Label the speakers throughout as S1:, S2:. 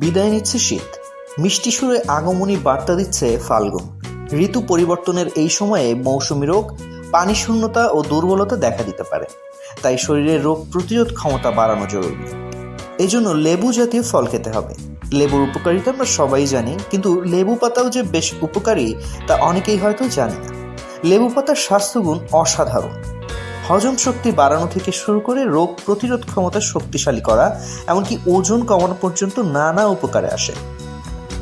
S1: বিদায় নিচ্ছে শীত। মিষ্টি সুরে আগমনী বার্তা দিচ্ছে ফাল্গুন। ঋতু পরিবর্তনের এই সময়ে মৌসুমী রোগ, পানি শূন্যতা ও দুর্বলতা দেখা দিতে পারে। তাই শরীরের রোগ প্রতিরোধ ক্ষমতা বাড়ানো জরুরি। এই জন্য লেবু জাতীয় ফল খেতে হবে। লেবুর উপকারিতা আমরা সবাই জানি, কিন্তু লেবু পাতাও যে বেশ উপকারী, তা অনেকেই হয়তো জানে না। লেবু পাতার স্বাস্থ্যগুণ অসাধারণ। হজম শক্তি বাড়ানো থেকে শুরু করে রোগ প্রতিরোধ ক্ষমতা শক্তিশালী করা, এমনকি ওজন কমানো পর্যন্ত নানা উপকারে আসে।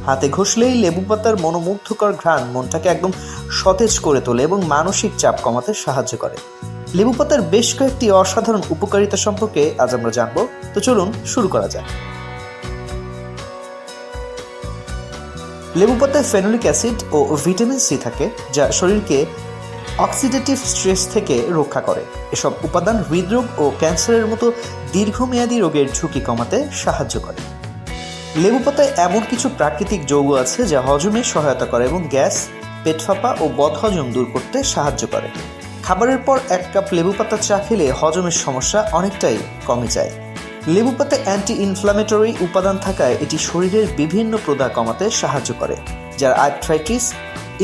S1: হাতে ঘষলেই লেবু পাতার মনোমুগ্ধকর ঘ্রাণ মনটাকে একদম সতেজ করে তোলে এবং মানসিক চাপ কমাতে সাহায্য করে। লেবু পাতার বেশ কয়েকটি অসাধারণ উপকারিতা সম্পর্কে আজ আমরা জানব। তো চলুন শুরু করা যাক। লেবু পাতায় ফেনোলিক অ্যাসিড ও ভিটামিন সি থাকে, যা শরীরকে অক্সিডেটিভ স্ট্রেস থেকে রক্ষা করে। এসব উপাদান হৃদরোগ ও ক্যান্সারের মতো দীর্ঘমেয়াদী রোগের ঝুঁকি কমাতে সাহায্য করে। লেবু পাতায় এমন কিছু প্রাকৃতিক যৌগ আছে যা হজমে সহায়তা করে এবং গ্যাস, পেট ফাঁপা ও বদহজম দূর করতে সাহায্য করে। খাবারের পর এক কাপ লেবু পাতা চা খেলে হজমের সমস্যা অনেকটাই কমে যায়। লেবু পাতায় অ্যান্টি ইনফ্লামেটরি উপাদান থাকায় এটি শরীরের বিভিন্ন প্রদাহ কমাতে সাহায্য করে, যার আর্থ্রাইটিস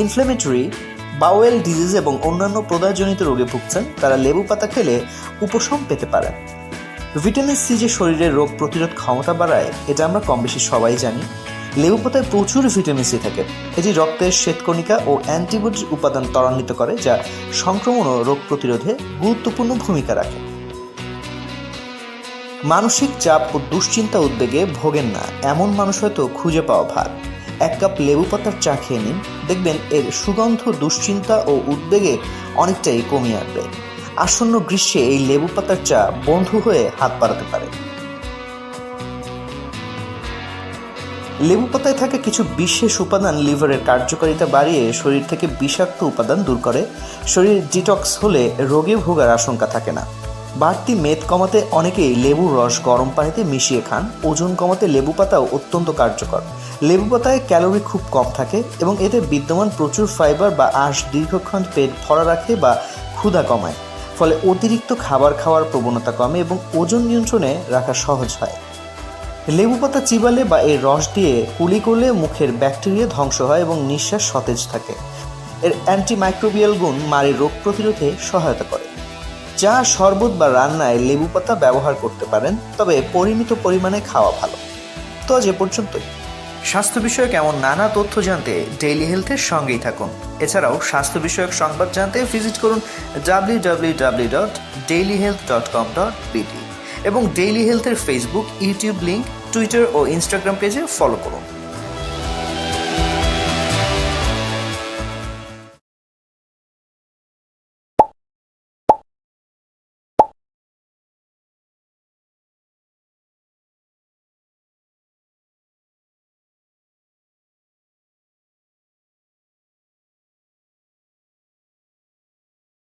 S1: ইনফ্লামেটরি বাওয়েল ডিজিজ এবং অন্যান্য প্রদাহজনিত রোগে ভুগছেন, তারা লেবু পাতা খেলে উপশম পেতে পারেন ভিটামিন সি যে শরীরের রোগ প্রতিরোধ ক্ষমতা বাড়ায়, এটা আমরা কম বেশি সবাই জানি। লেবু পাতায় প্রচুর ভিটামিন সি থাকে এটি রক্তের শ্বেতকণিকা ও অ্যান্টিবডি উপাদান ত্বরান্বিত করে, যা সংক্রমণ ও রোগ প্রতিরোধে গুরুত্বপূর্ণ ভূমিকা রাখে। মানসিক চাপ ও দুশ্চিন্তা উদ্বেগে ভোগেন না, এমন মানুষ হয়তো খুঁজে পাওয়া ভার। এক কাপ লেবু পাতার চা খেয়ে নিন। দেখবেন এর সুগন্ধ, দুশ্চিন্তা ও উদ্বেগে অনেকটাই কমিয়ে আনবে। আসন্ন গ্রীষ্মে এই লেবু পাতার চা বন্ধু হয়ে হাত বাড়াতে পারে। লেবু পাতায় থাকা কিছু বিশেষ উপাদান লিভারের কার্যকারিতা বাড়িয়ে শরীর থেকে বিষাক্ত উপাদান দূর করে। শরীর ডিটক্স হলে রোগে ভোগার আশঙ্কা থাকে না। বাড়তি মেদ কমাতে অনেকেই লেবুর রস গরম পানিতে মিশিয়ে খান। ওজন কমাতে লেবু পাতাও অত্যন্ত কার্যকর। লেবু পাতায় ক্যালোরি খুব কম থাকে এবং এতে বিদ্যমান প্রচুর ফাইবার বা আঁশ দীর্ঘক্ষণ পেট ভরা রাখে বা ক্ষুধা কমায়। ফলে অতিরিক্ত খাবার খাওয়ার প্রবণতা কমে এবং ওজন নিয়ন্ত্রণে রাখা সহজ হয়। লেবু পাতা চিবালে বা এর রস দিয়ে কুলি করলে মুখের ব্যাকটেরিয়া ধ্বংস হয় এবং নিঃশ্বাস সতেজ থাকে। এর অ্যান্টিমাইক্রোবিয়াল গুণ মাড়ির রোগ প্রতিরোধে সহায়তা করে। চা শরবত বা রান্নায় লেবু পাতা ব্যবহার করতে পারেন, তবে পরিমিত পরিমাণে খাওয়া ভালো। তো আজ এ পর্যন্তই। স্বাস্থ্য বিষয়ক এমন নানা তথ্য জানতে ডেইলি হেলথের সঙ্গেই থাকুন। এছাড়াও স্বাস্থ্য বিষয়ক সংবাদ জানতে ভিজিট করুন W W W dot daily health dot com dot BD এবং ডেইলি হেলথের ফেসবুক ইউটিউব লিঙ্ক টুইটার ও ইনস্টাগ্রাম পেজে ফলো করুন।